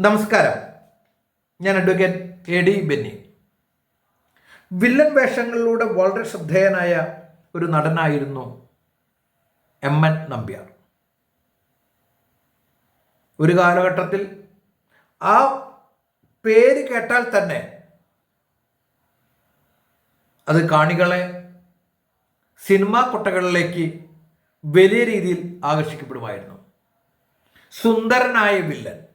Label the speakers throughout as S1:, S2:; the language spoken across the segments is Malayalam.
S1: നമസ്കാരം. ഞാൻ advocate A D Benny. Villain വേഷങ്ങളിലൂടെ വളരെ ശ്രദ്ധേയനായ ഒരു നടനായിരുന്നു എം എൻ നമ്പ്യാർ. ഒരു കാലഘട്ടത്തിൽ ആ പേര് കേട്ടാൽ തന്നെ അത് കാണികളെ സിനിമാ കൊട്ടകളിലേക്ക് വലിയ രീതിയിൽ ആകർഷിക്കപ്പെടുമായിരുന്നു. സുന്ദരനായ വില്ലൻ.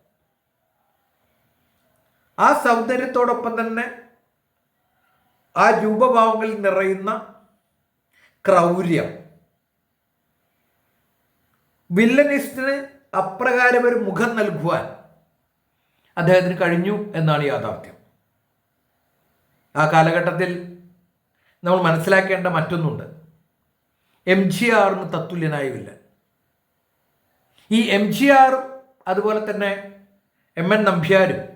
S1: ആ സൗന്ദര്യത്തോടൊപ്പം തന്നെ ആ രൂപഭാവങ്ങളിൽ നിറയുന്ന ക്രൗര്യം. വില്ലനിസ്റ്റിന് അപ്രകാരം ഒരു മുഖം നൽകുവാൻ അദ്ദേഹത്തിന് കഴിഞ്ഞു എന്നാണ് യാഥാർത്ഥ്യം. ആ കാലഘട്ടത്തിൽ നമ്മൾ മനസ്സിലാക്കേണ്ട മറ്റൊന്നുണ്ട്. എം ജി ആറിന് തത്തുല്യനായ വില്ലൻ. ഈ എം ജി ആറും അതുപോലെ തന്നെ എം എൻ നമ്പ്യാരും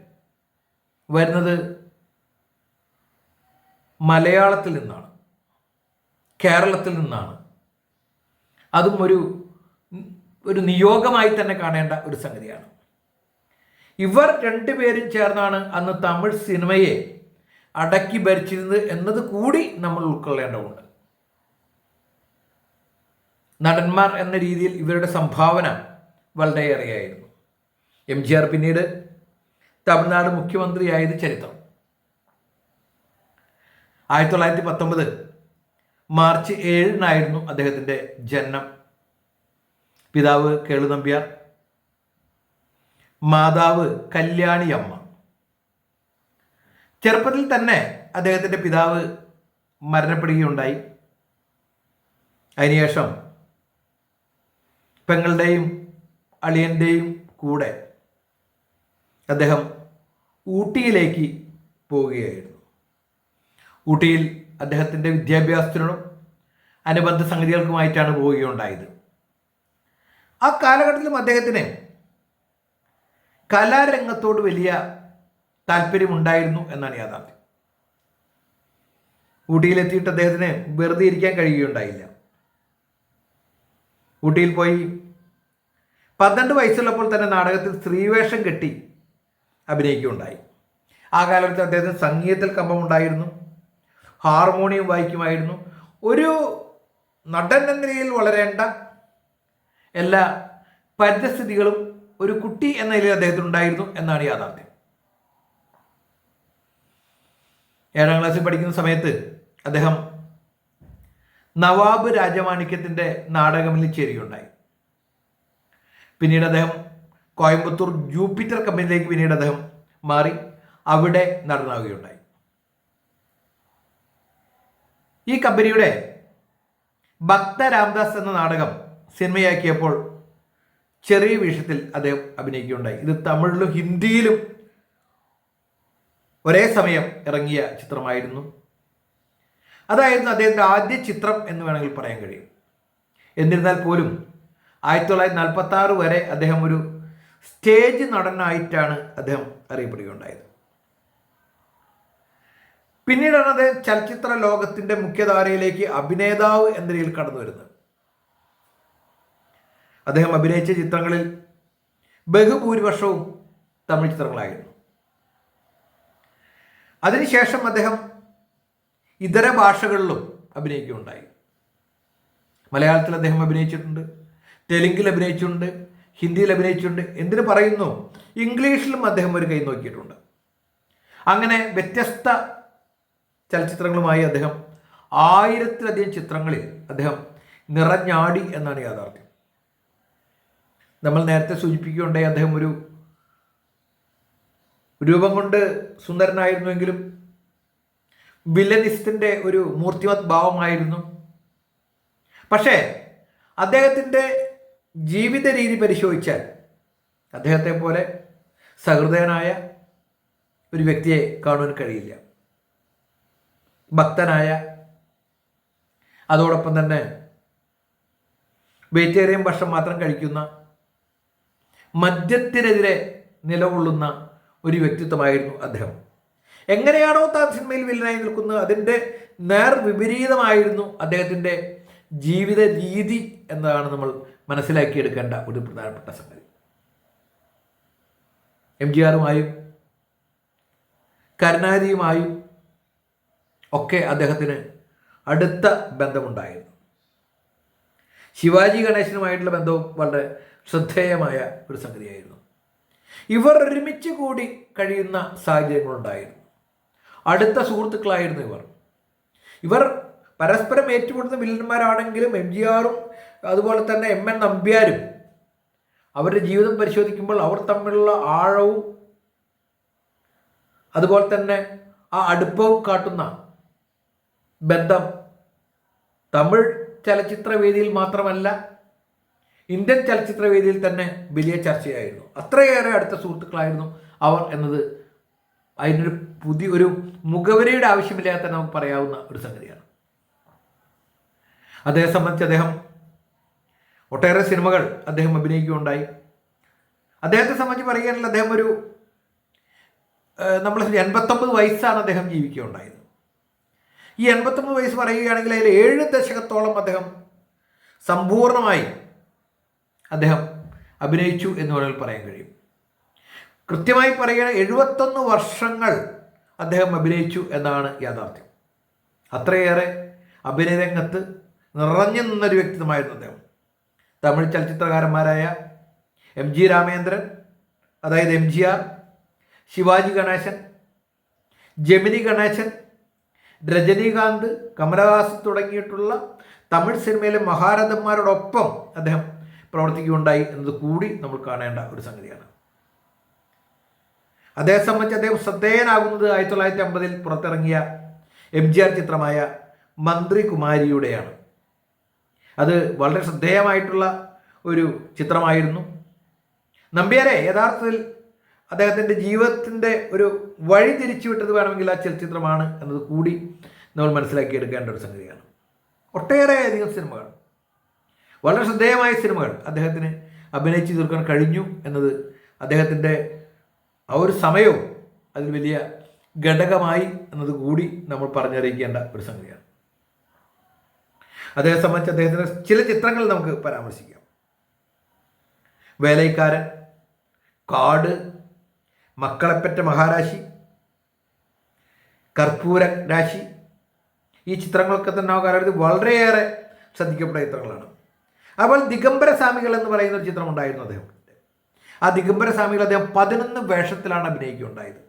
S1: വരുന്നത് മലയാളത്തിൽ നിന്നാണ് കേരളത്തിൽ നിന്നാണ്. അതും ഒരു ഒരു നിയോഗമായി തന്നെ കാണേണ്ട ഒരു സംഗതിയാണ്. ഇവർ രണ്ടുപേരും ചേർന്നാണ് അന്ന് തമിഴ് സിനിമയെ അടക്കി ഭരിച്ചിരുന്നത് എന്നത് കൂടി നമ്മൾ ഉൾക്കൊള്ളേണ്ടതുണ്ട്. നടന്മാർ എന്ന രീതിയിൽ ഇവരുടെ സംഭാവന വളരെയേറെയായിരുന്നു. എം ജി ആർ പിന്നീട് തമിഴ്നാട് മുഖ്യമന്ത്രിയായത് ചരിത്രം. ആയിരത്തി തൊള്ളായിരത്തി പത്തൊമ്പത് മാർച്ച് ഏഴിനായിരുന്നു അദ്ദേഹത്തിന്റെ ജനനം. പിതാവ് കേളു നമ്പ്യാർ മാതാവ് കല്യാണിയമ്മ. ചെറുപ്പത്തിൽ തന്നെ അദ്ദേഹത്തിന്റെ പിതാവ് മരണപ്പെടുകയുണ്ടായി. അതിനുശേഷം പെങ്ങളുടെയും അളിയന്റെയും കൂടെ അദ്ദേഹം ഊട്ടിയിലേക്ക് പോവുകയായിരുന്നു. ഊട്ടിയിൽ അദ്ദേഹത്തിന്റെ വിദ്യാഭ്യാസത്തിനും അനുബന്ധ സംഗതികൾക്കുമായിട്ടാണ് പോവുകയുണ്ടായത്. ആ കാലഘട്ടത്തിലും അദ്ദേഹത്തിന് കലാരംഗത്തോട് വലിയ താല്പര്യമുണ്ടായിരുന്നു എന്നാണ് യാഥാർത്ഥ്യം. ഊട്ടിയിലെത്തിയിട്ട് അദ്ദേഹത്തിന് വെറുതെ ഇരിക്കാൻ കഴിയുകയുണ്ടായില്ല. ഊട്ടിയിൽ പോയി പന്ത്രണ്ട് വയസ്സുള്ളപ്പോൾ തന്നെ നാടകത്തിൽ സ്ത്രീവേഷം കെട്ടി അഭിനയിക്കുകയുണ്ടായി. ആ കാലത്ത് അദ്ദേഹത്തിന് സംഗീതത്തിൽ കമ്പമുണ്ടായിരുന്നു. ഹാർമോണിയം വായിക്കുമായിരുന്നു. ഒരു നടൻ എന്ന നിലയിൽ വളരേണ്ട എല്ലാ പരിതസ്ഥിതികളും ഒരു കുട്ടി എന്ന നിലയിൽ അദ്ദേഹത്തിന് ഉണ്ടായിരുന്നു എന്നാണ് യാഥാർത്ഥ്യം. ഏഴാം ക്ലാസ്സിൽ പഠിക്കുന്ന സമയത്ത് അദ്ദേഹം നവാബ് രാജമാണിക്യത്തിന്റെ നാടകമിൽ ചേരുകയുണ്ടായി. പിന്നീട് അദ്ദേഹം കോയമ്പത്തൂർ ജൂപ്പിറ്റർ കമ്പനിയിലേക്ക് പിന്നീട് അദ്ദേഹം മാറി അവിടെ നടനാവുകയുണ്ടായി ഈ കമ്പനിയുടെ ഭക്ത രാംദാസ് എന്ന നാടകം സിനിമയാക്കിയപ്പോൾ ചെറിയ വേഷത്തിൽ അദ്ദേഹം അഭിനയിക്കുകയുണ്ടായി. ഇത് തമിഴിലും ഹിന്ദിയിലും ഒരേ സമയം ഇറങ്ങിയ ചിത്രമായിരുന്നു. അതായിരുന്നു അദ്ദേഹത്തിന്റെ ആദ്യ ചിത്രം എന്ന് വേണമെങ്കിൽ പറയാൻ കഴിയും. എന്നിരുന്നാൽ പോലും ആയിരത്തി തൊള്ളായിരത്തി നാൽപ്പത്തി ആറ് വരെ അദ്ദേഹം ഒരു സ്റ്റേജ് നടനായിട്ടാണ് അദ്ദേഹം അറിയപ്പെടുകയുണ്ടായത്. പിന്നീടാണ് അദ്ദേഹം ചലച്ചിത്ര ലോകത്തിന്റെ മുഖ്യധാരയിലേക്ക് അഭിനേതാവ് എന്ന രീതിയിൽ കടന്നു വരുന്നത്. അദ്ദേഹം അഭിനയിച്ച ചിത്രങ്ങളിൽ ബഹുഭൂരിപക്ഷവും തമിഴ് ചിത്രങ്ങളായിരുന്നു. അതിനുശേഷം അദ്ദേഹം ഇതര ഭാഷകളിലും അഭിനയിക്കുകയുണ്ടായി. മലയാളത്തിൽ അദ്ദേഹം അഭിനയിച്ചിട്ടുണ്ട് തെലുങ്കിൽ അഭിനയിച്ചിട്ടുണ്ട് ഹിന്ദിയിൽ അഭിനയിച്ചിട്ടുണ്ട്. എന്തിനു പറയുന്നു? ഇംഗ്ലീഷിലും അദ്ദേഹം ഒരു കൈ നോക്കിയിട്ടുണ്ട്. അങ്ങനെ വ്യത്യസ്ത ചലച്ചിത്രങ്ങളുമായി അദ്ദേഹം ആയിരത്തിലധികം ചിത്രങ്ങളിൽ അദ്ദേഹം നിറഞ്ഞാടി എന്നാണ് യാഥാർത്ഥ്യം. നമ്മൾ നേരത്തെ സൂചിപ്പിക്കുകയുണ്ടായി അദ്ദേഹം ഒരു രൂപം കൊണ്ട് സുന്ദരനായിരുന്നുവെങ്കിലും വില്ലനിസ്റ്റിന്റെ ഒരു മൂർത്തിമത് ഭാവമായിരുന്നു പക്ഷേ അദ്ദേഹത്തിന്റെ ജീവിത രീതി പരിശോധിച്ചാൽ അദ്ദേഹത്തെ പോലെ സഹൃദയനായ ഒരു വ്യക്തിയെ കാണുവാൻ കഴിയില്ല. ഭക്തനായ അതോടൊപ്പം തന്നെ വെജിറ്റേറിയൻ ഭക്ഷണം മാത്രം കഴിക്കുന്ന മദ്യത്തിനെതിരെ നിലകൊള്ളുന്ന ഒരു വ്യക്തിത്വമായിരുന്നു അദ്ദേഹം. എങ്ങനെയാണോ താൻ സിനിമയിൽ വില്ലനായി നിൽക്കുന്നത് അതിന്റെ നേർ വിപരീതമായിരുന്നു അദ്ദേഹത്തിന്റെ ജീവിത രീതി എന്നതാണ് നമ്മൾ മനസ്സിലാക്കിയെടുക്കേണ്ട ഒരു പ്രധാനപ്പെട്ട സംഗതി. എം ജി ആറുമായും കരുണാനിധിയുമായും ഒക്കെ അദ്ദേഹത്തിന് അടുത്ത ബന്ധമുണ്ടായിരുന്നു. ശിവാജി ഗണേശനുമായിട്ടുള്ള ബന്ധവും വളരെ ശ്രദ്ധേയമായ ഒരു സംഗതിയായിരുന്നു. ഇവർ ഒരുമിച്ച് കൂടി കഴിയുന്ന സാഹചര്യങ്ങളുണ്ടായിരുന്നു. അടുത്ത സുഹൃത്തുക്കളായിരുന്നു ഇവർ. ഇവർ പരസ്പരം ഏറ്റുമുട്ടുന്ന വില്ലന്മാരാണെങ്കിലും എം ജി ആറും അതുപോലെ തന്നെ എം എൻ നമ്പ്യാരും അവരുടെ ജീവിതം പരിശോധിക്കുമ്പോൾ അവർ തമ്മിലുള്ള ആഴവും അതുപോലെ തന്നെ ആ അടുപ്പവും കാട്ടുന്ന ബന്ധം തമിഴ് ചലച്ചിത്രവേദിയിൽ മാത്രമല്ല ഇന്ത്യൻ ചലച്ചിത്രവേദിയിൽ തന്നെ വലിയ ചർച്ചയായിരുന്നു. അത്രയേറെ അടുത്ത സുഹൃത്തുക്കളായിരുന്നു അവർ എന്നത്. അതിനൊരു പുതിയ ഒരു മുഖവരയുടെ തന്നെ നമുക്ക് പറയാവുന്ന ഒരു സംഗതിയാണ്. അദ്ദേഹം സംബന്ധിച്ച് അദ്ദേഹം ഒട്ടേറെ സിനിമകൾ അദ്ദേഹം അഭിനയിക്കുകയുണ്ടായി. അദ്ദേഹത്തെ സംബന്ധിച്ച് പറയുകയാണെങ്കിൽ അദ്ദേഹം ഒരു നമ്മൾ എൺപത്തൊമ്പത് വയസ്സാണ് അദ്ദേഹം ജീവിക്കുകയുണ്ടായത്. ഈ എൺപത്തൊമ്പത് വയസ്സ് പറയുകയാണെങ്കിൽ അതിൽ ഏഴ് ദശകത്തോളം അദ്ദേഹം സമ്പൂർണമായി അദ്ദേഹം അഭിനയിച്ചു എന്ന് വേണമെങ്കിൽ പറയാൻ കഴിയും. കൃത്യമായി പറയുകയാണ് എഴുപത്തൊന്ന് വർഷങ്ങൾ അദ്ദേഹം അഭിനയിച്ചു എന്നാണ് യാഥാർത്ഥ്യം. അത്രയേറെ അഭിനയരംഗത്ത് നിറഞ്ഞു നിന്നൊരു വ്യക്തിത്വമായിരുന്നു അദ്ദേഹം. തമിഴ് ചലച്ചിത്രകാരന്മാരായ എം ജി രാമേന്ദ്രൻ അതായത് M G R Shivaji Ganesan Gemini Ganesan Rajinikanth Kamalahaas തുടങ്ങിയിട്ടുള്ള തമിഴ് സിനിമയിലെ മഹാരഥന്മാരോടൊപ്പം അദ്ദേഹം പ്രവർത്തിക്കുകയുണ്ടായി എന്നത് കൂടി നമ്മൾ കാണേണ്ട ഒരു സംഗതിയാണ്. അദ്ദേഹം സംബന്ധിച്ച് അദ്ദേഹം ശ്രദ്ധേയനാകുന്നത് ആയിരത്തി തൊള്ളായിരത്തി അമ്പതിൽ പുറത്തിറങ്ങിയ എം ജി ആർ ചിത്രമായ മന്ത്രി കുമാരിയുടെയാണ് അത് വളരെ ശ്രദ്ധേയമായിട്ടുള്ള ഒരു ചിത്രമായിരുന്നു. നമ്പ്യാരെ യഥാർത്ഥത്തിൽ അദ്ദേഹത്തിന്റെ ജീവിതത്തിന്റെ ഒരു വഴി തിരിച്ചു വിട്ടത് വേണമെങ്കിൽ ആ ചലച്ചിത്രമാണ് എന്നത് കൂടി നമ്മൾ മനസ്സിലാക്കി എടുക്കേണ്ട ഒരു സംഗതിയാണ്. ഒട്ടേറെ അധികം സിനിമകൾ. വളരെ ശ്രദ്ധേയമായ സിനിമകൾ അദ്ദേഹത്തിന് അഭിനയിച്ചു തീർക്കാൻ കഴിഞ്ഞു എന്നത് അദ്ദേഹത്തിന്റെ ആ ഒരു സമയവും അതിൽ വലിയ ഘടകമായി എന്നത് കൂടി നമ്മൾ പറഞ്ഞറിയിക്കേണ്ട ഒരു സംഗതിയാണ്. അദ്ദേഹത്തെ സംബന്ധിച്ച് അദ്ദേഹത്തിന്റെ ചില ചിത്രങ്ങൾ നമുക്ക് പരാമർശിക്കാം. വേലൈക്കാരൻ കാട് മക്കളെപ്പറ്റ മഹാരാശി കർപ്പൂര രാശി. ഈ ചിത്രങ്ങളൊക്കെ തന്നെ ആ കാലഘട്ടത്തിൽ വളരെയേറെ ശ്രദ്ധിക്കപ്പെട്ട ചിത്രങ്ങളാണ്. അപ്പോൾ ദിഗംബര സ്വാമികൾ എന്ന് പറയുന്ന ഒരു ചിത്രം ഉണ്ടായിരുന്നു അദ്ദേഹം. ആ ദിഗംബര സ്വാമികൾ അദ്ദേഹം പതിനൊന്ന് വേഷത്തിലാണ് അഭിനയിക്കുകയുണ്ടായത്.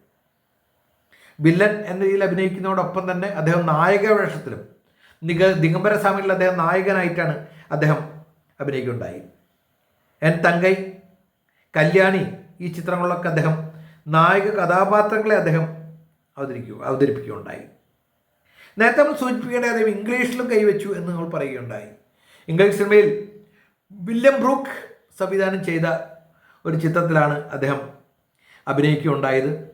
S1: വില്ലൻ എന്ന രീതിയിൽ അഭിനയിക്കുന്നതോടൊപ്പം തന്നെ അദ്ദേഹം നായക വേഷത്തിലും നിഗ ദിഗംബര സ്വാമികളിൽ അദ്ദേഹം നായകനായിട്ടാണ് അദ്ദേഹം അഭിനയിക്കുകയുണ്ടായി. എൻ തങ്കൈ കല്യാണി ഈ ചിത്രങ്ങളിലൊക്കെ അദ്ദേഹം നായക കഥാപാത്രങ്ങളെ അദ്ദേഹം അവതരിക്കുക അവതരിപ്പിക്കുകയുണ്ടായി. നേരത്തെ നമ്മൾ സൂചിപ്പിക്കേണ്ട അദ്ദേഹം ഇംഗ്ലീഷിലും കൈവച്ചു എന്ന് നമ്മൾ പറയുകയുണ്ടായി. ഇംഗ്ലീഷ് സിനിമയിൽ വില്യം ബ്രൂക്ക് സംവിധാനം ചെയ്ത ഒരു ചിത്രത്തിലാണ് അദ്ദേഹം അഭിനയിക്കുകയുണ്ടായത്.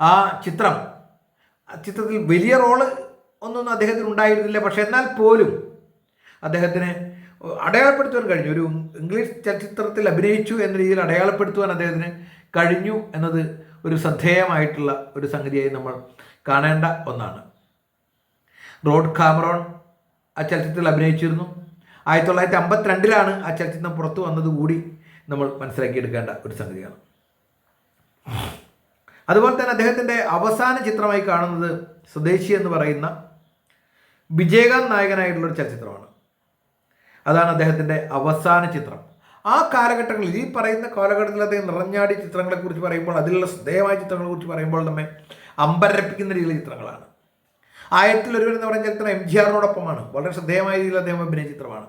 S1: ആ ചിത്രം ചിത്രത്തിൽ വലിയ റോൾ ഒന്നും അദ്ദേഹത്തിന് ഉണ്ടായിരുന്നില്ല. പക്ഷെ എന്നാൽ പോലും അദ്ദേഹത്തിന് അടയാളപ്പെടുത്തുവാൻ കഴിഞ്ഞു. ഒരു ഇംഗ്ലീഷ് ചലച്ചിത്രത്തിൽ അഭിനയിച്ചു എന്ന രീതിയിൽ അടയാളപ്പെടുത്തുവാൻ അദ്ദേഹത്തിന് കഴിഞ്ഞു എന്നത് ഒരു ശ്രദ്ധേയമായിട്ടുള്ള ഒരു സംഗതിയായി നമ്മൾ കാണേണ്ട ഒന്നാണ്. റോഡ് കാമറോൺ ആ ചലച്ചിത്രത്തിൽ അഭിനയിച്ചിരുന്നു. ആയിരത്തി തൊള്ളായിരത്തി അമ്പത്തിരണ്ടിലാണ് ആ ചലച്ചിത്രം പുറത്തു വന്നത് കൂടി നമ്മൾ മനസ്സിലാക്കിയെടുക്കേണ്ട ഒരു സംഗതിയാണ്. അതുപോലെ തന്നെ അദ്ദേഹത്തിന്റെ അവസാന ചിത്രമായി കാണുന്നത് സ്വദേശി എന്ന് പറയുന്ന വിജയകാന്ത് നായകനായിട്ടുള്ള ഒരു ചലച്ചിത്രമാണ്. അതാണ് അദ്ദേഹത്തിന്റെ അവസാന ചിത്രം. ആ കാലഘട്ടങ്ങളിൽ ഈ പറയുന്ന കാലഘട്ടത്തിൽ അദ്ദേഹം നിറഞ്ഞാടി ചിത്രങ്ങളെക്കുറിച്ച് പറയുമ്പോൾ അതിലുള്ള ശ്രദ്ധേയമായ ചിത്രങ്ങളെക്കുറിച്ച് പറയുമ്പോൾ നമ്മെ അമ്പരപ്പിക്കുന്ന രീതിയിലുള്ള ചിത്രങ്ങളാണ്. ആയിരത്തിൽ ഒരുവൻ എന്ന് പറഞ്ഞ ചിത്രം എം ജി ആറിനോടൊപ്പമാണ്. വളരെ ശ്രദ്ധേയമായ രീതിയിൽ അദ്ദേഹം അഭിനയ ചിത്രമാണ്.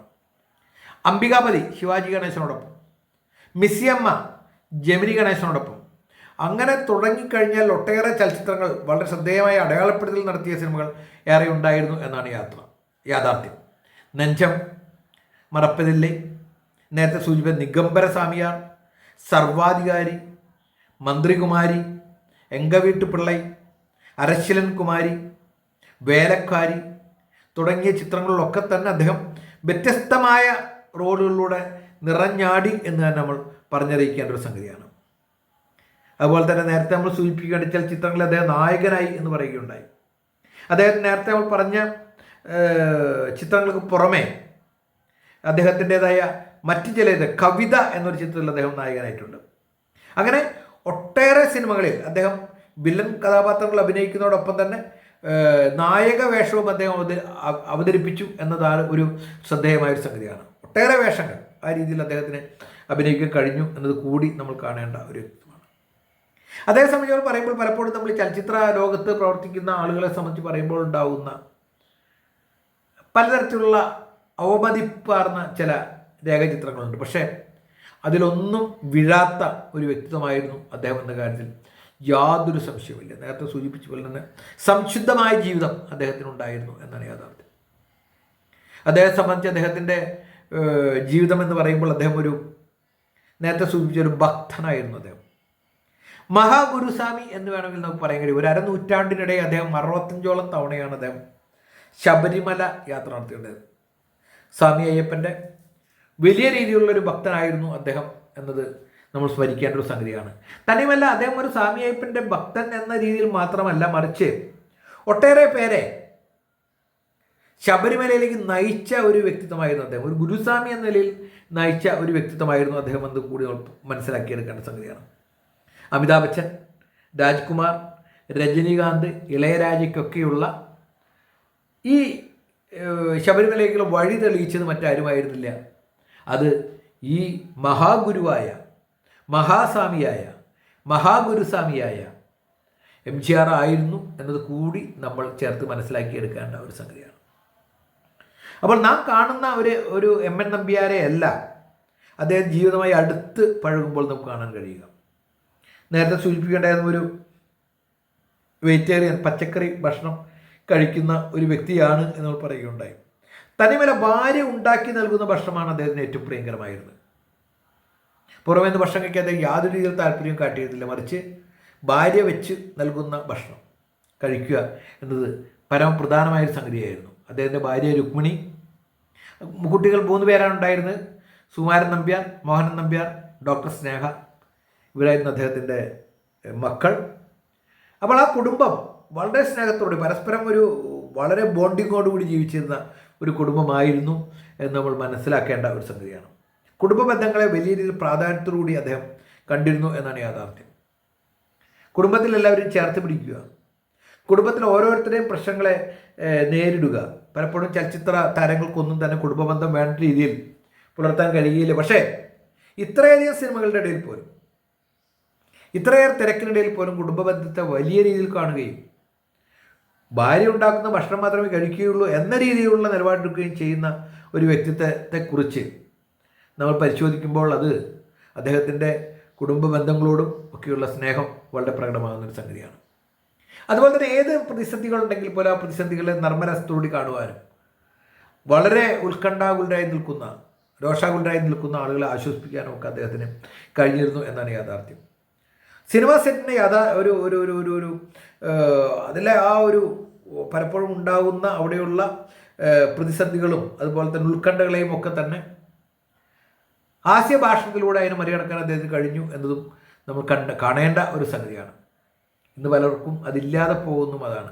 S1: അംബികാപതി ശിവാജി ഗണേശനോടൊപ്പം. മിസ്സിയമ്മ ജമിനി ഗണേശനോടൊപ്പം. അങ്ങനെ തുടങ്ങിക്കഴിഞ്ഞാൽ ഒട്ടേറെ ചലച്ചിത്രങ്ങൾ വളരെ ശ്രദ്ധേയമായ അടയാളപ്പെടുത്തൽ നടത്തിയ സിനിമകൾ ഏറെ ഉണ്ടായിരുന്നു എന്നാണ് യാത്ര യാഥാർത്ഥ്യം. നെഞ്ചം മറപ്പതില്ലേ? നേരത്തെ സൂചിപ്പിച്ച നിഗംബര സ്വാമിയാർ സർവാധികാരി മന്ത്രികുമാരി എങ്കവീട്ടു പിള്ളൈ അരശിലൻ കുമാരി വേലക്കാരി തുടങ്ങിയ ചിത്രങ്ങളിലൊക്കെ തന്നെ അദ്ദേഹം വ്യത്യസ്തമായ റോളുകളിലൂടെ നിറഞ്ഞാടി എന്ന് തന്നെ നമ്മൾ പറഞ്ഞറിയിക്കേണ്ട ഒരു സംഗതിയാണ്. അതുപോലെ തന്നെ നേരത്തെ നമ്മൾ സൂചിപ്പിക്കേണ്ട ചില ചിത്രങ്ങളിൽ അദ്ദേഹം നായകനായി എന്ന് പറയുകയുണ്ടായി. അദ്ദേഹം നേരത്തെ നമ്മൾ പറഞ്ഞ ചിത്രങ്ങൾക്ക് പുറമേ അദ്ദേഹത്തിന്റെതായ മറ്റു ചില കവിത എന്നൊരു ചിത്രത്തിൽ അദ്ദേഹം നായകനായിട്ടുണ്ട്. അങ്ങനെ ഒട്ടേറെ സിനിമകളിൽ അദ്ദേഹം വില്ലൻ കഥാപാത്രങ്ങൾ അഭിനയിക്കുന്നതോടൊപ്പം തന്നെ നായക വേഷവും അദ്ദേഹം അവത- അവതരിപ്പിച്ചു എന്നതാണ് ഒരു ശ്രദ്ധേയമായ ഒരു സംഗതിയാണ്. ഒട്ടേറെ വേഷങ്ങൾ ആ രീതിയിൽ അദ്ദേഹത്തിന് അഭിനയിക്കാൻ കഴിഞ്ഞു എന്നത് കൂടി നമ്മൾ കാണേണ്ട ഒരു വ്യക്തിത്വമാണ് അതേ സംബന്ധിച്ച് പറയുമ്പോൾ പലപ്പോഴും നമ്മൾ ചലച്ചിത്ര ലോകത്ത് പ്രവർത്തിക്കുന്ന ആളുകളെ സംബന്ധിച്ച് പറയുമ്പോൾ ഉണ്ടാകുന്ന പലതരത്തിലുള്ള അവമതിപ്പാർന്ന ചില രേഖചിത്രങ്ങളുണ്ട്. പക്ഷേ അതിലൊന്നും വിഴാത്ത ഒരു വ്യക്തിത്വമായിരുന്നു അദ്ദേഹം എന്ന കാര്യത്തിൽ യാതൊരു സംശയവുമില്ല. നേരത്തെ സൂചിപ്പിച്ച പോലെ തന്നെ സംശുദ്ധമായ ജീവിതം അദ്ദേഹത്തിനുണ്ടായിരുന്നു എന്നാണ് യാഥാർത്ഥ്യം. അദ്ദേഹത്തെ സംബന്ധിച്ച് അദ്ദേഹത്തിന്റെ ജീവിതം എന്ന് പറയുമ്പോൾ അദ്ദേഹം ഒരു നേരത്തെ സൂചിപ്പിച്ച ഒരു ഭക്തനായിരുന്നു അദ്ദേഹം. മഹാഗുരുസ്വാമി എന്ന് വേണമെങ്കിൽ നമുക്ക് പറയാൻ കഴിയും. ഒരു അരനൂറ്റാണ്ടിനിടെ അദ്ദേഹം അറുപത്തഞ്ചോളം തവണയാണ് അദ്ദേഹം ശബരിമല യാത്ര നടത്തിയിട്ടുള്ളത് സ്വാമി അയ്യപ്പന്റെ വലിയ രീതിയിലുള്ള ഒരു ഭക്തനായിരുന്നു അദ്ദേഹം എന്നത് നമ്മൾ സ്മരിക്കേണ്ട ഒരു സംഗതിയാണ്. തന്നെയുമല്ല അദ്ദേഹം ഒരു സ്വാമി അയ്യപ്പന്റെ ഭക്തൻ എന്ന രീതിയിൽ മാത്രമല്ല മറിച്ച് ഒട്ടേറെ പേരെ ശബരിമലയിലേക്ക് നയിച്ച ഒരു വ്യക്തിത്വമായിരുന്നു അദ്ദേഹം. ഒരു ഗുരുസ്വാമി എന്ന നിലയിൽ നയിച്ച ഒരു വ്യക്തിത്വമായിരുന്നു അദ്ദേഹം എന്ന് കൂടി മനസ്സിലാക്കിയെടുക്കേണ്ട സംഗതിയാണ്. അമിതാഭ് ബച്ചൻ രാജ്കുമാർ രജനീകാന്ത് ഇളയരാജയ്ക്കൊക്കെയുള്ള ഈ ശബരിമലയ്ക്കുള്ള വഴി തെളിയിച്ചത് മറ്റാരുമായിരുന്നില്ല. അത് ഈ മഹാഗുരുവായ മഹാസ്വാമിയായ മഹാഗുരുസ്വാമിയായ എം ജി ആർ ആയിരുന്നു എന്നത് കൂടി നമ്മൾ ചേർത്ത് മനസ്സിലാക്കിയെടുക്കേണ്ട ഒരു സംഗതിയാണ്. അപ്പോൾ നാം കാണുന്ന ഒരു ഒരു എം എൻ നമ്പ്യാരെ അല്ല അദ്ദേഹം ജീവിതമായി അടുത്ത് പഴകുമ്പോൾ നമുക്ക് കാണാൻ കഴിയുക. നേരത്തെ സൂചിപ്പിക്കേണ്ടായിരുന്ന ഒരു വെജിറ്റേറിയൻ പച്ചക്കറി ഭക്ഷണം കഴിക്കുന്ന ഒരു വ്യക്തിയാണ് എന്ന് പറയുകയുണ്ടായി. തനിമല ഭാര്യ ഉണ്ടാക്കി നൽകുന്ന ഭക്ഷണമാണ് അദ്ദേഹത്തിന് ഏറ്റവും പ്രിയങ്കരമായിരുന്നത്. പുറമേ നിന്ന് ഭക്ഷണം അദ്ദേഹം യാതൊരു രീതിയിൽ താല്പര്യം കാട്ടിയിരുന്നില്ല. മറിച്ച് ഭാര്യ വെച്ച് നൽകുന്ന ഭക്ഷണം കഴിക്കുക എന്നത് പരമപ്രധാനമായൊരു സംഗതിയായിരുന്നു. അദ്ദേഹത്തിന്റെ ഭാര്യ രുക്മിണി കുട്ടികൾ മൂന്ന് പേരാണ് ഉണ്ടായിരുന്നത്. സുമാരൻ നമ്പ്യാർ മോഹനൻ നമ്പ്യാർ ഡോക്ടർ സ്നേഹ ഇവരായിരുന്നു അദ്ദേഹത്തിന്റെ മക്കൾ. അപ്പോൾ ആ കുടുംബം വളരെ സ്നേഹത്തോടെ പരസ്പരം ഒരു വളരെ ബോണ്ടിങ്ങോടുകൂടി ജീവിച്ചിരുന്ന ഒരു കുടുംബമായിരുന്നു എന്ന് നമ്മൾ മനസ്സിലാക്കേണ്ട ഒരു സംഗതിയാണ്. കുടുംബ ബന്ധങ്ങളെ വലിയ രീതിയിൽ പ്രാധാന്യത്തോടുകൂടി അദ്ദേഹം കണ്ടിരുന്നു എന്നാണ് യാഥാർത്ഥ്യം. കുടുംബത്തിൽ എല്ലാവരും ചേർത്ത് പിടിക്കുക. കുടുംബത്തിൽ ഓരോരുത്തരുടെയും പ്രശ്നങ്ങളെ നേരിടുക. പലപ്പോഴും ചലച്ചിത്ര താരങ്ങൾക്കൊന്നും തന്നെ കുടുംബബന്ധം വേണ്ട രീതിയിൽ പുലർത്താൻ കഴിയില്ല. പക്ഷേ ഇത്രയധികം സിനിമകളുടെ ഇടയിൽ പോലും ഇത്രയേറെ തിരക്കിനിടയിൽ പോലും കുടുംബബന്ധത്തെ വലിയ രീതിയിൽ കാണുകയും ഭാര്യ ഉണ്ടാക്കുന്ന ഭക്ഷണം മാത്രമേ കഴിക്കുകയുള്ളൂ എന്ന രീതിയിലുള്ള നിലപാടെടുക്കുകയും ചെയ്യുന്ന ഒരു വ്യക്തിത്വത്തെക്കുറിച്ച് നമ്മൾ പരിശോധിക്കുമ്പോൾ അത് അദ്ദേഹത്തിന്റെ കുടുംബ ബന്ധങ്ങളോടും ഒക്കെയുള്ള സ്നേഹം വളരെ പ്രകടമാകുന്ന ഒരു സംഗതിയാണ്. അതുപോലെ തന്നെ ഏത് പ്രതിസന്ധികളുണ്ടെങ്കിൽ പോലും ആ പ്രതിസന്ധികളെ നർമ്മരസത്തോടി കാണുവാനും വളരെ ഉത്കണ്ഠാകുലരായി നിൽക്കുന്ന രോഷാകുലരായി നിൽക്കുന്ന ആളുകളെ ആശ്വസിപ്പിക്കാനും ഒക്കെ അദ്ദേഹത്തിന് കഴിഞ്ഞിരുന്നു എന്നാണ് യാഥാർത്ഥ്യം. സിനിമ സെറ്റിന് യഥാ ഒരു ഒരു ഒരു ഒരു ഒരു അതിലെ ആ ഒരു പലപ്പോഴും ഉണ്ടാകുന്ന അവിടെയുള്ള പ്രതിസന്ധികളും അതുപോലെ തന്നെ ഉത്കണ്ഠകളെയും ഒക്കെ തന്നെ ഹാസ്യഭാഷണത്തിലൂടെ അതിനെ മറികടക്കാൻ അദ്ദേഹത്തിന് കഴിഞ്ഞു എന്നതും നമ്മൾ കണ്ട കാണേണ്ട ഒരു സംഗതിയാണ്. ഇന്ന് പലർക്കും അതില്ലാതെ പോകുന്നു അതാണ്.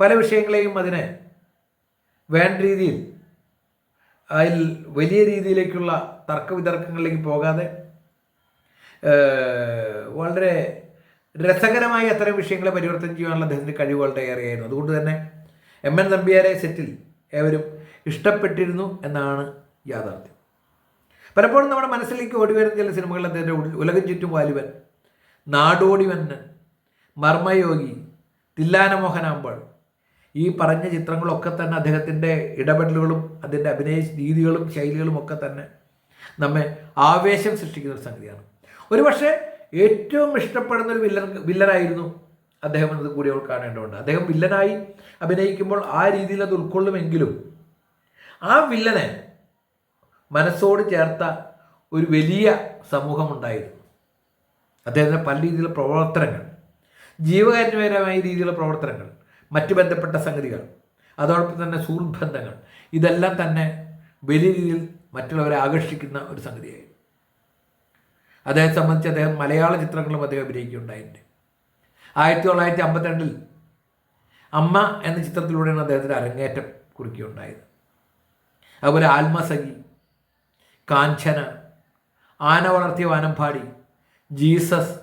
S1: പല വിഷയങ്ങളെയും അതിനെ വേണ്ട രീതിയിൽ അതിൽ വലിയ രീതിയിലേക്കുള്ള തർക്ക വിതർക്കങ്ങളിലേക്ക് പോകാതെ വളരെ രസകരമായി അത്തരം വിഷയങ്ങളെ പരിവർത്തനം ചെയ്യാനുള്ള അദ്ദേഹത്തിന്റെ കഴിവ് വളരെ ഏറെയായിരുന്നു. അതുകൊണ്ട് തന്നെ എം എൻ നമ്പ്യാരെ സെറ്റിൽ ഏവരും ഇഷ്ടപ്പെട്ടിരുന്നു എന്നാണ് യാഥാർത്ഥ്യം. പലപ്പോഴും നമ്മുടെ മനസ്സിലേക്ക് ഓടി വരുന്ന ചില സിനിമകൾ അദ്ദേഹത്തിന്റെ ഉലകം ചുറ്റും വാലിബൻ നാടോടി മർമ്മയോഗി തില്ലാന മോഹനാമ്പാൾ ഈ പറഞ്ഞ ചിത്രങ്ങളൊക്കെ തന്നെ അദ്ദേഹത്തിന്റെ ഇടപെടലുകളും അതിന്റെ അഭിനയ രീതികളും ശൈലികളും ഒക്കെ തന്നെ നമ്മെ ആവേശം സൃഷ്ടിക്കുന്ന ഒരു സംഗതിയാണ്. ഒരുപക്ഷെ ഏറ്റവും ഇഷ്ടപ്പെടുന്ന ഒരു വില്ലൻ വില്ലനായിരുന്നു അദ്ദേഹം എന്നത് കൂടി അവൾ കാണേണ്ടതുണ്ട്. അദ്ദേഹം വില്ലനായി അഭിനയിക്കുമ്പോൾ ആ രീതിയിൽ അത് ഉൾക്കൊള്ളുമെങ്കിലും ആ വില്ലനെ മനസ്സോട് ചേർത്ത ഒരു വലിയ സമൂഹമുണ്ടായിരുന്നു. അദ്ദേഹത്തിന്റെ പല രീതിയിലുള്ള പ്രവർത്തനങ്ങൾ ജീവകാരുണ്യപരമായ രീതിയിലുള്ള പ്രവർത്തനങ്ങൾ മറ്റു ബന്ധപ്പെട്ട സംഗതികൾ അതോടൊപ്പം തന്നെ സുഹൃത്ത് ബന്ധങ്ങൾ ഇതെല്ലാം തന്നെ വലിയ രീതിയിൽ മറ്റുള്ളവരെ ആകർഷിക്കുന്ന ഒരു സംഗതിയായിരുന്നു. അദ്ദേഹത്തെ സംബന്ധിച്ച് അദ്ദേഹം മലയാള ചിത്രങ്ങളും അദ്ദേഹം അഭിനയിക്കുകയുണ്ടായിട്ടുണ്ട്. ആയിരത്തി തൊള്ളായിരത്തി അമ്പത്തിരണ്ടിൽ അമ്മ എന്ന ചിത്രത്തിലൂടെയാണ് അദ്ദേഹത്തിന്റെ അരങ്ങേറ്റം കുറിക്കുകയുണ്ടായത്. അതുപോലെ ആത്മസഖി കാഞ്ചന ആന വളർത്തിയ വാനമ്പാടി ജീസസ്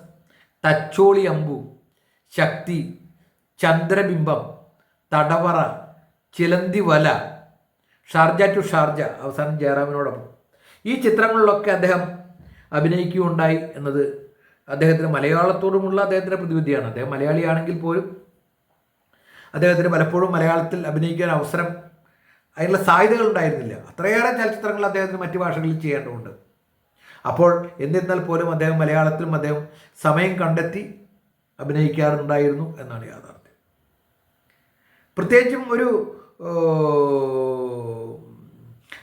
S1: തച്ചോളി അമ്പു ശക്തി ചന്ദ്രബിംബം തടവറ ചിലന്തി വല ഷാർജ ടു ഷാർജ അവസാനം ജയറാമിനോടൊപ്പം. ഈ ചിത്രങ്ങളിലൊക്കെ അദ്ദേഹം അഭിനയിക്കുകയുണ്ടായി എന്നത് അദ്ദേഹത്തിന് മലയാളത്തോടുമുള്ള അദ്ദേഹത്തിന്റെ പ്രതിവിധിയാണ്. അദ്ദേഹം മലയാളിയാണെങ്കിൽ പോലും അദ്ദേഹത്തിന് പലപ്പോഴും മലയാളത്തിൽ അഭിനയിക്കാൻ അവസരം അതിനുള്ള സാധ്യതകൾ ഉണ്ടായിരുന്നില്ല. അത്രയേറെ ചലച്ചിത്രങ്ങൾ അദ്ദേഹത്തിന് മറ്റു ഭാഷകളിൽ ചെയ്യേണ്ടതുണ്ട്. അപ്പോൾ എന്നിരുന്നാൽ പോലും അദ്ദേഹം മലയാളത്തിലും അദ്ദേഹം സമയം കണ്ടെത്തി അഭിനയിക്കാറുണ്ടായിരുന്നു എന്നാണ് യാഥാർത്ഥ്യം. പ്രത്യേകിച്ചും ഒരു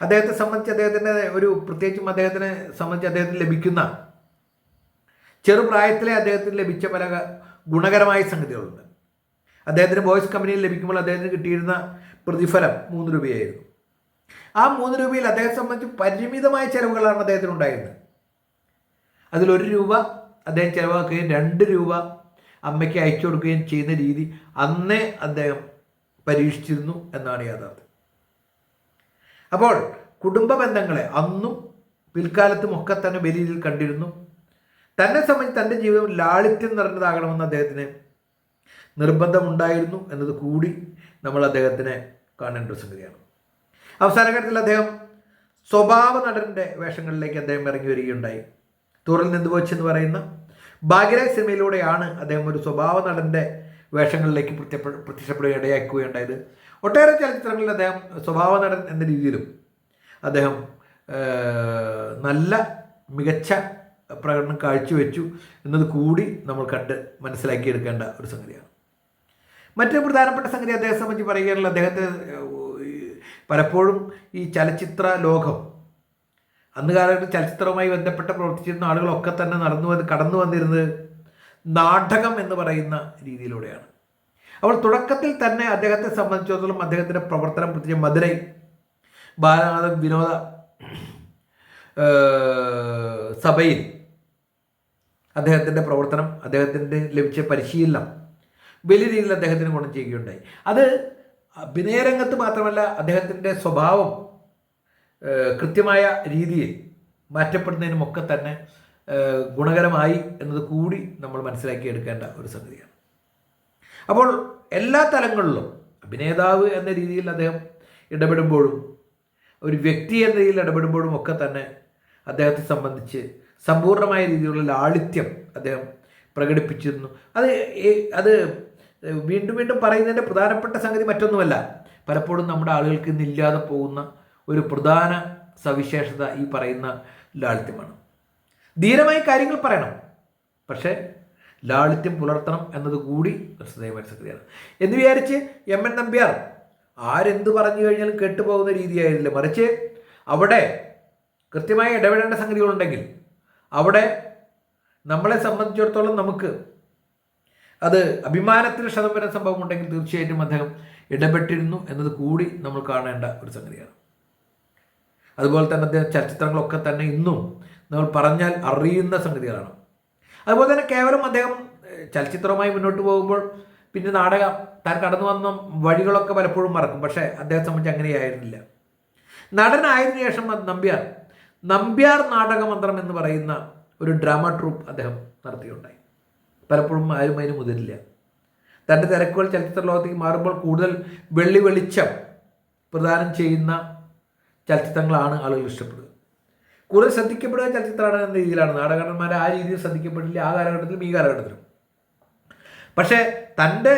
S1: അദ്ദേഹത്തെ സംബന്ധിച്ച് അദ്ദേഹത്തിന്റെ ഒരു പ്രത്യേകിച്ചും അദ്ദേഹത്തിനെ സംബന്ധിച്ച് അദ്ദേഹത്തിന് ലഭിക്കുന്ന ചെറുപ്രായത്തിലെ അദ്ദേഹത്തിന് ലഭിച്ച പല ഗുണകരമായ സംഗതികളുണ്ട്. അദ്ദേഹത്തിന് ബോയ്സ് കമ്പനിയിൽ ലഭിക്കുമ്പോൾ അദ്ദേഹത്തിന് കിട്ടിയിരുന്ന പ്രതിഫലം മൂന്ന് രൂപയായിരുന്നു. ആ മൂന്ന് രൂപയിൽ അദ്ദേഹത്തെ സംബന്ധിച്ച് പരിമിതമായ ചിലവുകളാണ് അദ്ദേഹത്തിന് ഉണ്ടായിരുന്നത്. അതിലൊരു രൂപ അദ്ദേഹം ചിലവാക്കുകയും രണ്ട് രൂപ അമ്മയ്ക്ക് അയച്ചു കൊടുക്കുകയും ചെയ്യുന്ന രീതി അന്നേ അദ്ദേഹം പരീക്ഷിച്ചിരുന്നു എന്നാണ് യാഥാർത്ഥ്യം. അപ്പോൾ കുടുംബ ബന്ധങ്ങളെ അന്നും പിൽക്കാലത്തും ഒക്കെ തന്നെ രീതിയിൽ കണ്ടിരുന്നു. തന്നെ സംബന്ധിച്ച് തന്റെ ജീവിതം ലാളിത്യം നിറഞ്ഞതാകണമെന്ന് അദ്ദേഹത്തിന് നിർബന്ധമുണ്ടായിരുന്നു എന്നത് കൂടി നമ്മൾ അദ്ദേഹത്തിനെ കാണേണ്ട ഒരു സംഗതിയാണ് അവസാന ഘട്ടത്തിൽ അദ്ദേഹം സ്വഭാവ നടന്റെ വേഷങ്ങളിലേക്ക് അദ്ദേഹം ഇറങ്ങി വരികയുണ്ടായി. തുറൽ നിന്ന് എന്ന് പറയുന്ന ഭാഗ്യരാജ് സിനിമയിലൂടെയാണ് അദ്ദേഹം ഒരു സ്വഭാവ നടന്റെ വേഷങ്ങളിലേക്ക് പ്രത്യക്ഷപ്പെടുക ഇടയാക്കുകയുണ്ടായത്. ഒട്ടേറെ ചലച്ചിത്രങ്ങളിൽ അദ്ദേഹം സ്വഭാവ നടൻ എന്ന രീതിയിലും അദ്ദേഹം നല്ല മികച്ച പ്രകടനം കാഴ്ചവെച്ചു എന്നത് കൂടി നമ്മൾ കണ്ട് മനസ്സിലാക്കിയെടുക്കേണ്ട ഒരു സംഗതിയാണ്. മറ്റൊരു പ്രധാനപ്പെട്ട സംഗതി അദ്ദേഹത്തെ സംബന്ധിച്ച് പറയുകയാണെങ്കിൽ അദ്ദേഹത്തെ പലപ്പോഴും ഈ ചലച്ചിത്ര ലോകം അന്ന് കാലഘട്ടത്തിൽ ചലച്ചിത്രവുമായി ബന്ധപ്പെട്ട് പ്രവർത്തിച്ചിരുന്ന ആളുകളൊക്കെ തന്നെ നടന്നു കടന്നു വന്നിരുന്നത് നാടകം എന്ന് പറയുന്ന രീതിയിലൂടെയാണ്. അപ്പോൾ തുടക്കത്തിൽ തന്നെ അദ്ദേഹത്തെ സംബന്ധിച്ചിടത്തോളം അദ്ദേഹത്തിന്റെ പ്രവർത്തനം പ്രത്യേകിച്ച് മധുരൈ ബാലനാഥ വിനോദ സഭയിൽ അദ്ദേഹത്തിന്റെ പ്രവർത്തനം അദ്ദേഹത്തിന്റെ ലഭിച്ച പരിശീലനം വലിയ രീതിയിൽ അദ്ദേഹത്തിന് ഗുണം ചെയ്യുകയുണ്ടായി. അത് അഭിനയരംഗത്ത് മാത്രമല്ല അദ്ദേഹത്തിന്റെ സ്വഭാവം കൃത്യമായ രീതിയിൽ മാറ്റപ്പെടുന്നതിനുമൊക്കെ തന്നെ ഗുണകരമായി എന്നത് കൂടി നമ്മൾ മനസ്സിലാക്കി എടുക്കേണ്ട ഒരു സംഗതിയാണ്. അപ്പോൾ എല്ലാ തലങ്ങളിലും അഭിനേതാവ് എന്ന രീതിയിൽ അദ്ദേഹം ഇടപെടുമ്പോഴും ഒരു വ്യക്തി എന്ന രീതിയിൽ ഇടപെടുമ്പോഴും ഒക്കെ തന്നെ അദ്ദേഹത്തെ സംബന്ധിച്ച് സമ്പൂർണമായ രീതിയിലുള്ള ലാളിത്യം അദ്ദേഹം പ്രകടിപ്പിച്ചിരുന്നു. അത് അത് വീണ്ടും വീണ്ടും പറയുന്നതിന്റെ പ്രധാനപ്പെട്ട സംഗതി മറ്റൊന്നുമല്ല. പലപ്പോഴും നമ്മുടെ ആളുകൾക്ക് ഇന്നില്ലാതെ പോകുന്ന ഒരു പ്രധാന സവിശേഷത ഈ പറയുന്ന ലാളിത്യമാണ്. ധീരമായി കാര്യങ്ങൾ പറയണം. പക്ഷേ ലാളിത്യം പുലർത്തണം എന്നത് കൂടി ശ്രദ്ധേയമായ സംഗതിയാണ് എന്ന് വിചാരിച്ച് എം എൻ നമ്പ്യാർ ആരെന്ത് പറഞ്ഞു കഴിഞ്ഞാലും കേട്ടുപോകുന്ന രീതിയായിരുന്നില്ല. മറിച്ച് അവിടെ കൃത്യമായി ഇടപെടേണ്ട സംഗതികളുണ്ടെങ്കിൽ അവിടെ നമ്മളെ സംബന്ധിച്ചിടത്തോളം നമുക്ക് അത് അഭിമാനത്തിന് ക്ഷതം വരുന്ന സംഭവം ഉണ്ടെങ്കിൽ തീർച്ചയായിട്ടും അദ്ദേഹം ഇടപെട്ടിരുന്നു എന്നത് കൂടി നമ്മൾ കാണേണ്ട ഒരു സംഗതിയാണ്. അതുപോലെ തന്നെ അദ്ദേഹം ചലച്ചിത്രങ്ങളൊക്കെ തന്നെ ഇന്നും നമ്മൾ പറഞ്ഞാൽ അറിയുന്ന സംഗതികളാണ്. അതുപോലെ തന്നെ കേവലം അദ്ദേഹം ചലച്ചിത്രവുമായി മുന്നോട്ട് പോകുമ്പോൾ പിന്നെ നാടകം താൻ കടന്നു വന്ന വഴികളൊക്കെ പലപ്പോഴും മറക്കും. പക്ഷേ അദ്ദേഹത്തെ സംബന്ധിച്ച് അങ്ങനെയായിരുന്നില്ല. നടനായതിനു ശേഷം നമ്പ്യാർ. നമ്പ്യാർ നാടകമന്ത്രം എന്ന് പറയുന്ന ഒരു ഡ്രാമ ട്രൂപ്പ് അദ്ദേഹം നടത്തിയുണ്ടായി പലപ്പോഴും ആരും അതിന് മുതിരില്ല. തന്റെ തിരക്കുകൾ ചലച്ചിത്ര ലോകത്തേക്ക് മാറുമ്പോൾ കൂടുതൽ വെള്ളി വെളിച്ചം പ്രദാനം ചെയ്യുന്ന ചലച്ചിത്രങ്ങളാണ് ആളുകൾ ഇഷ്ടപ്പെടുക കൂടുതൽ ശ്രദ്ധിക്കപ്പെടുക ചലച്ചിത്രമാണ് എന്ന രീതിയിലാണ്. നാടകന്മാർ ആ രീതിയിൽ ശ്രദ്ധിക്കപ്പെട്ടില്ല. ആ കാലഘട്ടത്തിലും ഈ കാലഘട്ടത്തിലും. പക്ഷേ തന്റെ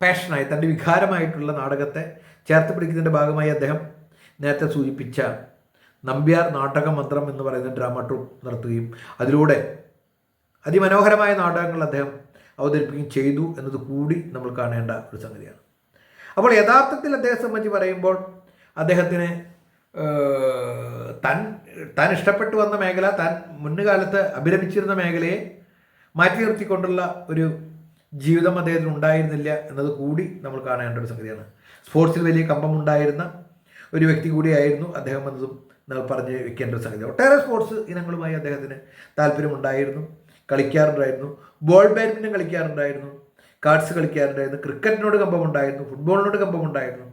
S1: പാഷനായി തന്റെ വികാരമായിട്ടുള്ള നാടകത്തെ ചേർത്ത് പിടിക്കുന്നതിന്റെ ഭാഗമായി അദ്ദേഹം നേരത്തെ സൂചിപ്പിച്ച നമ്പ്യാർ നാടക മന്ത്രം എന്ന് പറയുന്ന ഡ്രാമ ട്രൂപ്പ് നടത്തുകയും അതിലൂടെ അതിമനോഹരമായ നാടകങ്ങൾ അദ്ദേഹം അവതരിപ്പിക്കുകയും ചെയ്തു എന്നത് കൂടി നമ്മൾ കാണേണ്ട ഒരു സംഗതിയാണ്. അപ്പോൾ യഥാർത്ഥത്തിൽ അദ്ദേഹത്തെ സംബന്ധിച്ച് പറയുമ്പോൾ അദ്ദേഹത്തിന് താൻ താൻ ഇഷ്ടപ്പെട്ടു വന്ന മേഖല താൻ മുന്നുകാലത്ത് അഭിരമിച്ചിരുന്ന മേഖലയെ മാറ്റി നിർത്തിക്കൊണ്ടുള്ള ഒരു ജീവിതം അദ്ദേഹത്തിന് ഉണ്ടായിരുന്നില്ല എന്നത് കൂടി നമ്മൾ കാണേണ്ട ഒരു സംഗതിയാണ്. സ്പോർട്സിൽ വലിയ കമ്പം ഉണ്ടായിരുന്ന ഒരു വ്യക്തി കൂടിയായിരുന്നു അദ്ദേഹം എന്നതും നമ്മൾ പറഞ്ഞ് വെക്കേണ്ട ഒരു സംഗതി ഒട്ടേറെ സ്പോർട്സ് ഇനങ്ങളുമായി അദ്ദേഹത്തിന് താല്പര്യമുണ്ടായിരുന്നു കളിക്കാറുണ്ടായിരുന്നു ബോൾ ബാഡ്മിന്റൺ കളിക്കാറുണ്ടായിരുന്നു കാർഡ്സ് കളിക്കാറുണ്ടായിരുന്നു ക്രിക്കറ്റിനോട് കമ്പമുണ്ടായിരുന്നു ഫുട്ബോളിനോട് കമ്പമുണ്ടായിരുന്നു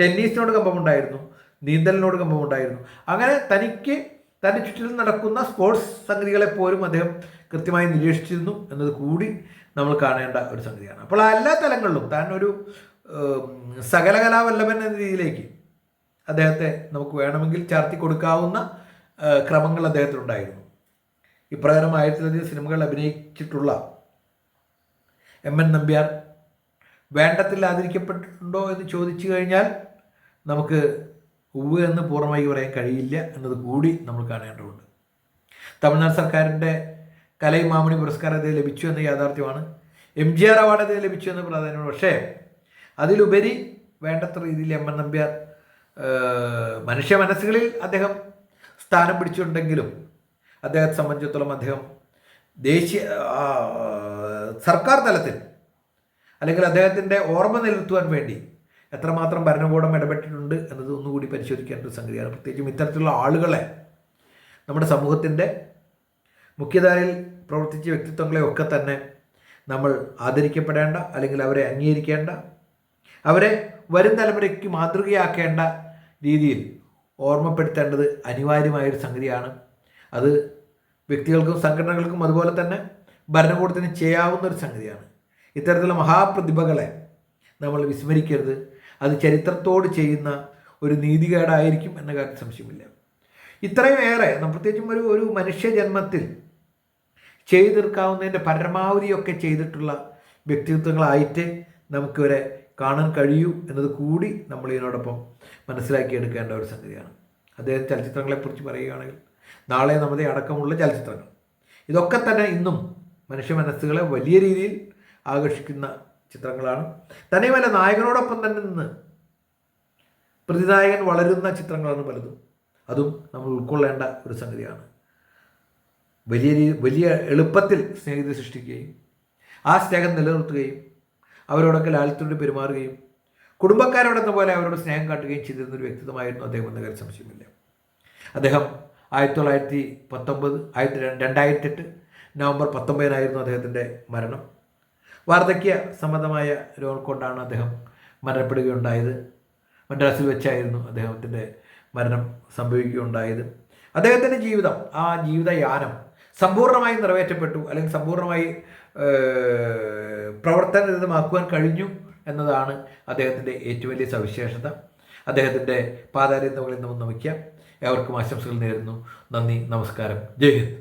S1: ടെന്നീസിനോട് കമ്പമുണ്ടായിരുന്നു നീന്തലിനോട് കമ്പമുണ്ടായിരുന്നു അങ്ങനെ തനിക്ക് തന്റെ ചുറ്റിലും നടക്കുന്ന സ്പോർട്സ് സംഗതികളെ പോലും അദ്ദേഹം കൃത്യമായി നിരീക്ഷിച്ചിരുന്നു എന്നത് കൂടി നമ്മൾ കാണേണ്ട ഒരു സംഗതിയാണ്. അപ്പോൾ എല്ലാ തലങ്ങളിലും താൻ ഒരു സകലകലാവല്ലഭൻ എന്ന രീതിയിലേക്ക് അദ്ദേഹത്തെ നമുക്ക് വേണമെങ്കിൽ ചാർത്തി കൊടുക്കാവുന്ന ക്രമങ്ങൾ അദ്ദേഹത്തിനുണ്ടായിരുന്നു ഇപ്രകാരം ആയിരത്തിലധികം സിനിമകൾ അഭിനയിച്ചിട്ടുള്ള എം എൻ നമ്പ്യാർ വേണ്ടത്തിൽ ആദരിക്കപ്പെട്ടിട്ടുണ്ടോ എന്ന് ചോദിച്ചു കഴിഞ്ഞാൽ നമുക്ക് ഉവ് എന്ന് പൂർണമായി പറയാൻ കഴിയില്ല എന്നത് കൂടി നമ്മൾ കാണേണ്ടതുണ്ട്. തമിഴ്നാട് സർക്കാരിന്റെ കലൈ മാമണി പുരസ്കാരം അദ്ദേഹം ലഭിച്ചു എന്ന യാഥാർത്ഥ്യമാണ്. എം ജി ആർ അവാർഡ് അദ്ദേഹം ലഭിച്ചു എന്ന് പ്രാധാന്യമാണ്. പക്ഷേ അതിലുപരി വേണ്ടത്ര രീതിയിൽ എം എൻ നമ്പ്യാർ മനുഷ്യ മനസ്സുകളിൽ അദ്ദേഹം സ്ഥാനം പിടിച്ചിട്ടുണ്ടെങ്കിലും അദ്ദേഹത്തെ സംബന്ധിച്ചിടത്തോളം അദ്ദേഹം ദേശീയ സർക്കാർ തലത്തിൽ അല്ലെങ്കിൽ അദ്ദേഹത്തിന്റെ ഓർമ്മ നിലനിർത്തുവാൻ വേണ്ടി എത്രമാത്രം ഭരണകൂടം ഇടപെട്ടിട്ടുണ്ട് എന്നത് ഒന്നുകൂടി പരിശോധിക്കേണ്ട ഒരു സംഗതിയാണ്. പ്രത്യേകിച്ചും ഇത്തരത്തിലുള്ള ആളുകളെ നമ്മുടെ സമൂഹത്തിന്റെ മുഖ്യധാരയിൽ പ്രവർത്തിച്ച വ്യക്തിത്വങ്ങളെ ഒക്കെ തന്നെ നമ്മൾ ആദരിക്കപ്പെടേണ്ട അല്ലെങ്കിൽ അവരെ അംഗീകരിക്കേണ്ട അവരെ വരും തലമുറയ്ക്ക് മാതൃകയാക്കേണ്ട രീതിയിൽ ഓർമ്മപ്പെടുത്തേണ്ടത് അനിവാര്യമായൊരു സംഗതിയാണ്. അത് വ്യക്തികൾക്കും സംഘടനകൾക്കും അതുപോലെ തന്നെ ഭരണകൂടത്തിന് ചെയ്യാവുന്ന ഒരു സംഗതിയാണ്. ഇത്തരത്തിലുള്ള മഹാപ്രതിഭകളെ നമ്മൾ വിസ്മരിക്കരുത്. അത് ചരിത്രത്തോട് ചെയ്യുന്ന ഒരു നീതികേടായിരിക്കും എന്ന കാര്യത്തിൽ സംശയമില്ല. ഇത്രയും ഏറെ പ്രത്യേകിച്ചും ഒരു ഒരു മനുഷ്യജന്മത്തിൽ ചെയ്തു തീർക്കാവുന്നതിന്റെ പരമാവധിയൊക്കെ ചെയ്തിട്ടുള്ള വ്യക്തിത്വങ്ങളായിട്ട് നമുക്കിവരെ കാണാൻ കഴിയൂ എന്നത് കൂടി നമ്മൾ ഇതിനോടൊപ്പം മനസ്സിലാക്കിയെടുക്കേണ്ട ഒരു സംഗതിയാണ്. അദ്ദേഹം ചലച്ചിത്രങ്ങളെക്കുറിച്ച് പറയുകയാണെങ്കിൽ നാളെ നമ്മുടെ അടക്കമുള്ള ചലച്ചിത്രങ്ങൾ. ഇതൊക്കെ തന്നെ ഇന്നും മനുഷ്യ മനസ്സുകളെ വലിയ രീതിയിൽ ആകർഷിക്കുന്ന ചിത്രങ്ങളാണ്. തന്നെയുമല്ല നായകനോടൊപ്പം തന്നെ നിന്ന് പ്രതിനായകൻ വളരുന്ന ചിത്രങ്ങളാണ് പലതും. അതും നമ്മൾ ഉൾക്കൊള്ളേണ്ട ഒരു സംഗതിയാണ്. വലിയ വലിയ എളുപ്പത്തിൽ സ്നേഹിതരെ സൃഷ്ടിക്കുകയും ആ സ്നേഹം നിലനിർത്തുകയും അവരോടൊക്കെ ലാളിത്തോടെ പെരുമാറുകയും കുടുംബക്കാരോടെന്ന പോലെ അവരോട് സ്നേഹം കാട്ടുകയും ചെയ്തിരുന്ന ഒരു വ്യക്തിത്വമായിരുന്നു അദ്ദേഹം എന്ന കാര്യം സംശയമില്ല. അദ്ദേഹം ആയിരത്തി തൊള്ളായിരത്തി പത്തൊമ്പത് ആയിരത്തി രണ്ടായിരത്തി എട്ട് നവംബർ പത്തൊമ്പതിനായിരുന്നു അദ്ദേഹത്തിന്റെ മരണം. വാർദ്ധക്യ സംബന്ധമായ രോഗം കൊണ്ടാണ് അദ്ദേഹം മരണപ്പെടുകയുണ്ടായത്. മദ്രാസിൽ വെച്ചായിരുന്നു അദ്ദേഹത്തിന്റെ മരണം സംഭവിക്കുകയുണ്ടായത്. അദ്ദേഹത്തിന്റെ ജീവിതം ആ ജീവിതയാനം സമ്പൂർണമായി നിറവേറ്റപ്പെട്ടു അല്ലെങ്കിൽ സമ്പൂർണമായി പ്രവർത്തനരഹിതമാക്കുവാൻ കഴിഞ്ഞു എന്നതാണ് അദ്ദേഹത്തിന്റെ ഏറ്റവും വലിയ സവിശേഷത. അദ്ദേഹത്തിന്റെ പാതാരിന്തങ്ങളിൽ നമുക്ക് നമിക്കാം ഏവർക്കും ആശംസകൾ നേരുന്നു. നന്ദി നമസ്കാരം. ജയ് ഹിന്ദ്.